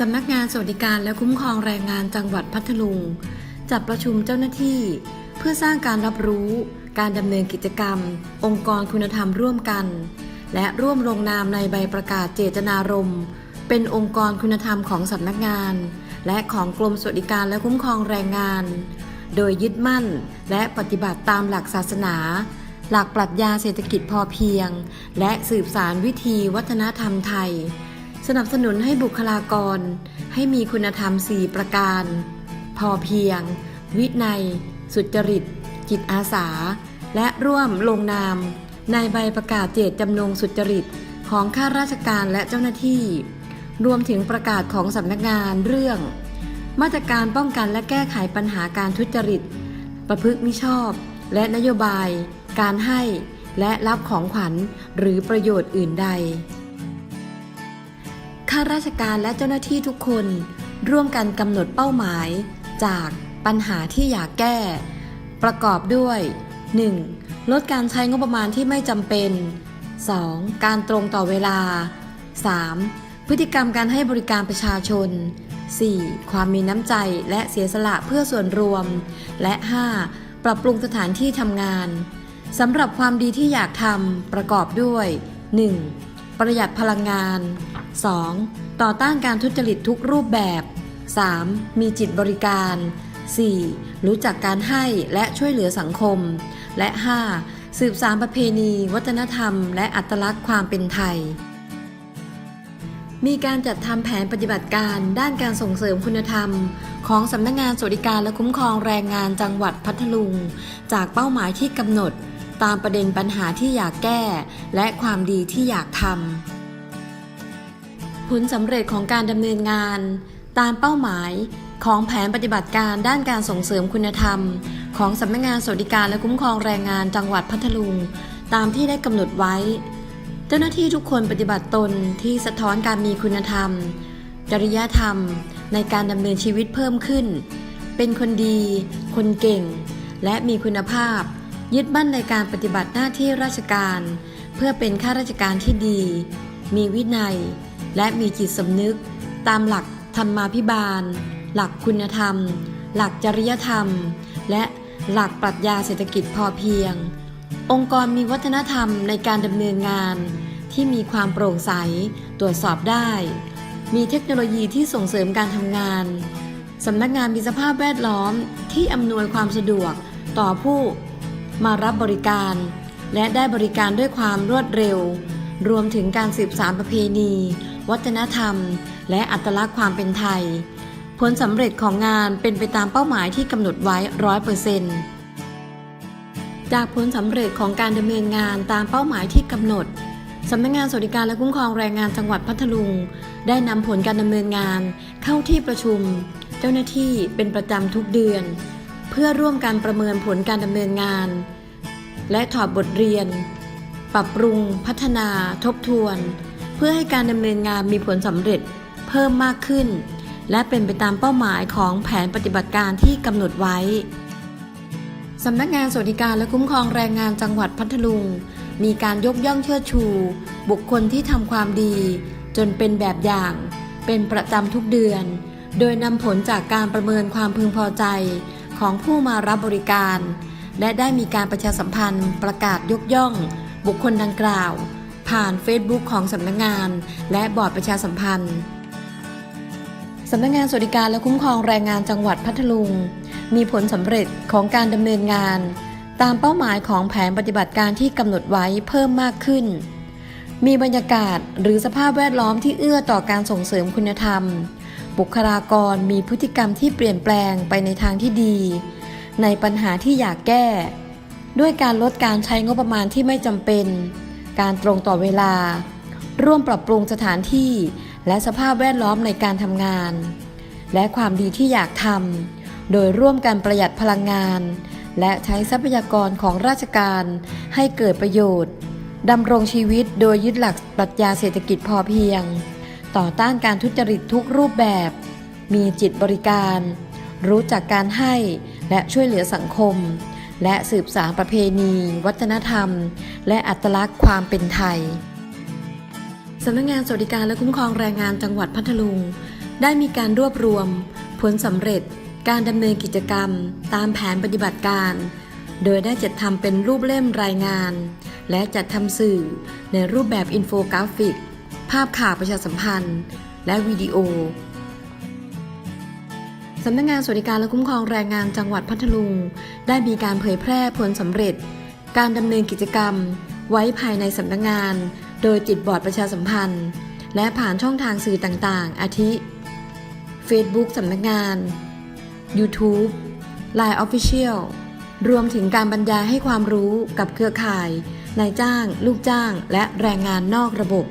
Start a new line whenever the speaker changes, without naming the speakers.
สำนักงานสวัสดิการและคุ้มครองแรงงานจังหวัดพัทลุง จัดประชุมเจ้าหน้าที่ เพื่อสร้างการรับรู้ การดำเนินกิจกรรม องค์กรคุณธรรมร่วมกัน และร่วมลงนามในใบประกาศเจตนารมณ์เป็นองค์กรคุณธรรมของสำนักงาน และของกรมสวัสดิการและคุ้มครองแรงงาน โดยยึดมั่นและปฏิบัติตามหลักศาสนา หลักปรัชญาเศรษฐกิจพอเพียง และสืบสารวิธีวัฒนธรรมไทย สนับสนุนให้บุคลากร ให้มีคุณธรรม 4 ประการ พอเพียง วินัย สุจริต จิตอาสา และร่วมลงนาม ในใบประกาศเจตจำนงสุจริตของข้าราชการและเจ้าหน้าที่ รวมถึงประกาศของสำนักงานเรื่อง มาตรการป้องกันและแก้ไขปัญหาการทุจริต ประพฤติมิชอบ และนโยบาย การให้ และรับของขวัญหรือประโยชน์อื่นใด ข้าราชการและเจ้าหน้าที่ทุกคน ร่วมกันกำหนดเป้าหมาย จากปัญหาที่อยากแก้ ประกอบด้วย 1. ลดการใช้งบประมาณที่ไม่จำเป็น 2. การตรงต่อเวลา 3. พฤติกรรมการให้บริการประชาชน 4. ความมีน้ำใจและเสียสละเพื่อส่วนรวม และ 5. ปรับปรุงสถานที่ทำงานสำหรับความดีที่อยากทำประกอบด้วย 1. ประหยัดพลังงาน 2. ต่อต้านการทุจริตทุกรูปแบบ 3. มีจิตบริการ 4. รู้จักการให้และช่วยเหลือสังคม และ 5. สืบสารประเพณี วัฒนธรรม และอัตลักษณ์ความเป็นไทย มีการจัดทำแผนปฏิบัติการด้านการส่งเสริมคุณธรรม ของสำนักงงานสวัสดิการและคุ้มครองแรงงานจังหวัดพัทลุง จากเป้าหมายที่กำหนด ตามประเด็นปัญหาที่อยากแก้ และความดีที่อยากทำผลสำเร็จของการดำเนินงาน ตามเป้าหมายของแผนปฏิบัติการด้านการส่งเสริมคุณธรรม ของสำนักงานสวัสดิการและคุ้มครองแรงงานจังหวัดพัทลุง ตามที่ได้กำหนดไว้ เจ้าหน้าที่ทุกคนปฏิบัติตนที่สะท้อนการมีคุณธรรม จริยธรรม ในการดำเนินชีวิตเพิ่มขึ้น เป็นคนดี คนเก่ง และมีคุณภาพ ยึดมั่นในการปฏิบัติหน้าที่ราชการ เพื่อเป็นข้าราชการที่ดี มีวินัย และมีจิตสำนึก ตามหลักธรรมาภิบาล หลักคุณธรรม หลักจริยธรรม และหลักปรัชญาเศรษฐกิจพอเพียง องค์กรมีวัฒนธรรมในการดำเนินงาน ที่มีความโปร่งใสตรวจสอบได้ มีเทคโนโลยีที่ส่งเสริมการทำงานสำนักงานมีสภาพแวดล้อมที่อำนวยความสะดวกต่อผู้ มารับบริการ และได้บริการด้วยความรวดเร็ว รวมถึงการสืบสารประเพณี วัฒนธรรม และอัตลักษณ์ความเป็นไทย ผลสำเร็จของงานเป็นไปตามเป้าหมายที่กำหนดไว้ร้อยเปอร์เซ็นต์จากผลสำเร็จของการดำเนินงานตามเป้าหมายที่กำหนดสำนักงานสวัสดิการและคุ้มครองแรงงานจังหวัดพัทลุง ได้นำผลการดำเนินงานเข้าที่ประชุม เจ้าหน้าที่เป็นประจำทุกเดือน เพื่อร่วมกันประเมินผลการดำเนินงาน และถอดบทเรียน ปรับปรุง พัฒนา ทบทวน เพื่อให้การดำเนินงานมีผลสำเร็จเพิ่มมากขึ้น และเป็นไปตามเป้าหมายของแผนปฏิบัติการที่กำหนดไว้สำนักงานสวัสดิการและคุ้มครองแรงงานจังหวัดพัทลุง มีการยกย่องเชิดชู บุคคลที่ทำความดี จนเป็นแบบอย่าง เป็นประจำทุกเดือน โดยนำผลจากการประเมินความพึงพอใจ ของผู้มารับบริการ และได้มีการประชาสัมพันธ์ประกาศยกย่อง บุคคลดังกล่าว ผ่าน Facebook ของสำนักงาน และบอร์ดประชาสัมพันธ์สำนักงานสวัสดิการและคุ้มครองแรงงานจังหวัดพัทลุง มีผลสำเร็จของการดำเนินงาน ตามเป้าหมายของแผนปฏิบัติการที่กำหนดไว้เพิ่มมากขึ้น มีบรรยากาศหรือสภาพแวดล้อมที่เอื้อต่อการส่งเสริมคุณธรรม บุคลากรมีพฤติกรรมที่เปลี่ยนแปลงไปในทางที่ดี ในปัญหาที่อยากแก้ ด้วยการลดการใช้งบประมาณที่ไม่จำเป็น การตรงต่อเวลา ร่วมปรับปรุงสถานที่ และสภาพแวดล้อมในการทำงาน และความดีที่อยากทำโดยร่วมกันประหยัดพลังงาน และใช้ทรัพยากรของราชการให้เกิดประโยชน์ดำรงชีวิตโดยยึดหลักปรัชญาเศรษฐกิจพอเพียง ต่อต้านการทุจริตทุกรูปแบบ มีจิตบริการ รู้จักการให้และช่วยเหลือสังคม และสืบสานประเพณี วัฒนธรรม และอัตลักษณ์ความเป็นไทยสำนักงานสวัสดิการและคุ้มครองแรงงานจังหวัดพัทลุง ได้มีการรวบรวม ผลสำเร็จการดำเนินกิจกรรม ตามแผนปฏิบัติการ โดยได้จัดทำเป็นรูปเล่มรายงาน และจัดทำสื่อในรูปแบบอินโฟกราฟิก ภาพข่าวประชาสัมพันธ์ และวิดีโอ สำนักงานสวัสดิการและคุ้มครองแรงงานจังหวัดพัทลุง ได้มีการเผยแพร่ผลสำเร็จ การดำเนินกิจกรรม ไว้ภายในสำนักงาน โดยติดบอร์ดประชาสัมพันธ์ และผ่านช่องทางสื่อต่างๆ อาทิ Facebook สำนักงาน YouTube Line Official รวมถึงการบรรยายให้ความรู้กับเครือข่าย นายจ้าง ลูกจ้าง และแรงงานนอกระบบ